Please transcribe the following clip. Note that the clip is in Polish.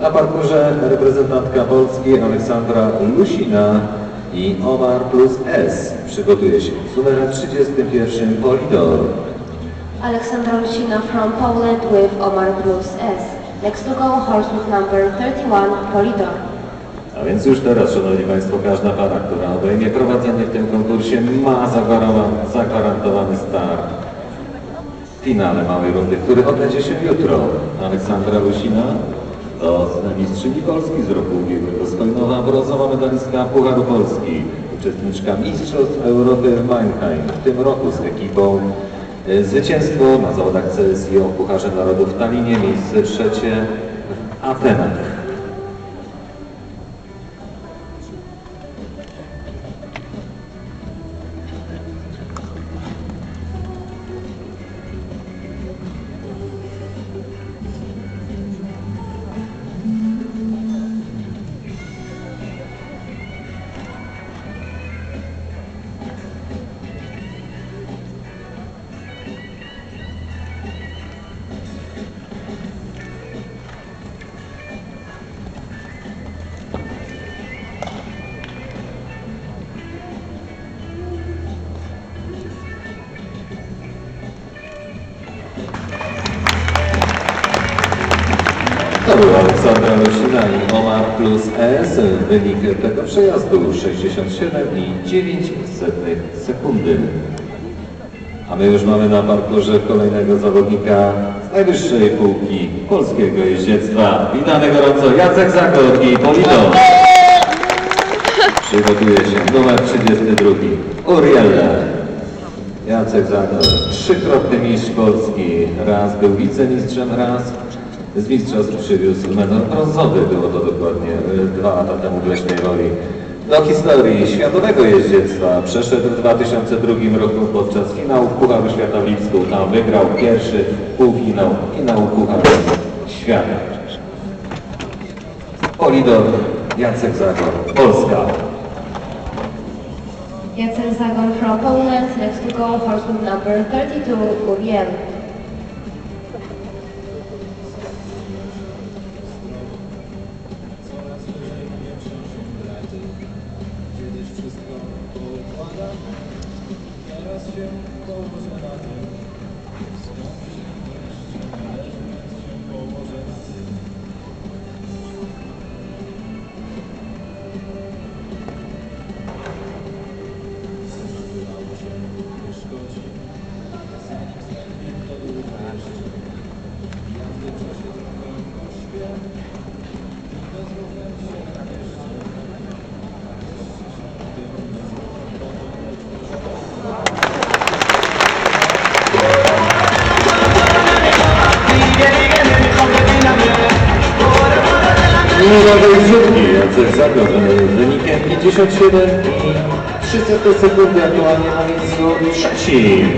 Na parkurze reprezentantka Polski Aleksandra Lusina i Omar plus S przygotuje się z numerem 31 Polidor. Alexandra Lucina from Poland with Omar Bruce S. Next to go, horse with number 31, Polidor. A więc już teraz, Szanowni Państwo, każda para, która obejmie prowadzenie w tym konkursie ma zagwarantowany start finale małej rundy, który odbędzie się jutro. Aleksandra Lusina to mistrzyni Polski z roku ubiegłego, skojnowa brązowa medalistka Pucharu Polski, uczestniczka Mistrzostw Europy w Mannheim, w tym roku z ekipą e, zwycięstwo na zawodach CSI o Pucharze Narodów w Talinie, miejsce trzecie w Atenach. To była Aleksandra Lusina i Omar plus S. Wynik tego przejazdu 67 i 9 setnych sekundy. A my już mamy na parkurze kolejnego zawodnika z najwyższej półki polskiego jeździectwa. Witamy gorąco Jacek Zagor i Polino. Przygotuje się numer 32. Urielle. Jacek Zagor, trzykrotny mistrz Polski. Raz był wicemistrzem, raz z mistrzostw przywiózł medal brązowy. Było to dokładnie e, dwa lata temu w Leśnej Woli. Do historii światowego jeździectwa przeszedł w 2002 roku podczas finału Pucharu Świata w Lipsku. Tam wygrał pierwszy półfinał finału Pucharu Świata. Polidor, Jacek Zagor, Polska. Jacek Zagon from Poland. Next to go, horse with number 32, Uriel. Teraz się Minutowej rzutki Jacek Zagor e, wynikiem 57 i 300 sekundy aktualnie na miejscu trzecim.